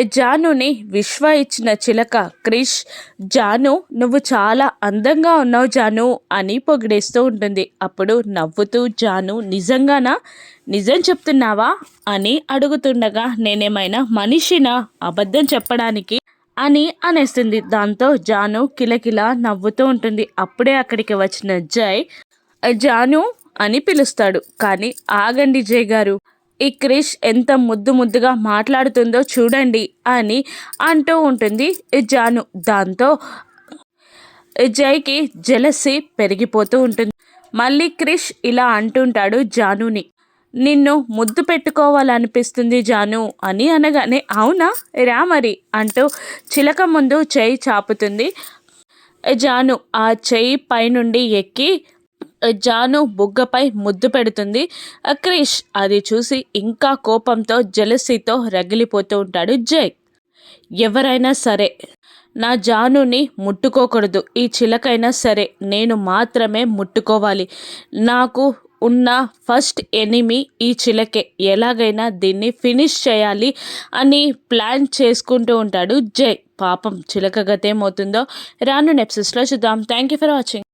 జానుని విశ్వ ఇచ్చిన చిలక క్రిష్ జాను నువ్వు చాలా అందంగా ఉన్నావు జాను అని పొగిడేస్తూ ఉంటుంది. అప్పుడు నవ్వుతూ జాను నిజంగానా? నిజం చెప్తున్నావా? అని అడుగుతుండగా నేనేమైనా మనిషినా? అబద్ధం చెప్పడానికి? అని అనేస్తుంది. దాంతో జాను కిలకిల నవ్వుతూ ఉంటుంది. అప్పుడే అక్కడికి వచ్చిన జై జాను అని పిలుస్తాడు. కానీ ఆగండి జై గారు ఈ క్రిష్ ఎంత ముద్దు ముద్దుగా మాట్లాడుతుందో చూడండి అని అంటూ ఉంటుంది జాను దాంతో జైకి జలసి పెరిగిపోతూ ఉంటుంది. మళ్ళీ క్రిష్ ఇలా అంటుంటాడు జానుని. నిన్ను ముద్దు పెట్టుకోవాలనిపిస్తుంది జాను అని అనగానే అవునా? రా మరి అంటూ చిలక ముందు చేయి చాపుతుంది. జాను ఆ చెయ్యి పైనుండి ఎక్కి జాను బుగ్గపై ముద్దు పెడుతుంది. అక్రీష్ అది చూసి ఇంకా కోపంతో జలసితో రగిలిపోతూ ఉంటాడు జై ఎవరైనా సరే నా జానుని ముట్టుకోకూడదు. ఈ చిలకైనా సరే నేను మాత్రమే ముట్టుకోవాలి. నాకు ఉన్న ఫస్ట్ ఎనిమి ఈ చిలకే. ఎలాగైనా దీన్ని ఫినిష్ చేయాలి అని ప్లాన్ చేసుకుంటూ ఉంటాడు జై పాపం చిలక గతేమవుతుందో రాను నెప్సెస్లో చూద్దాం. Thank you for watching.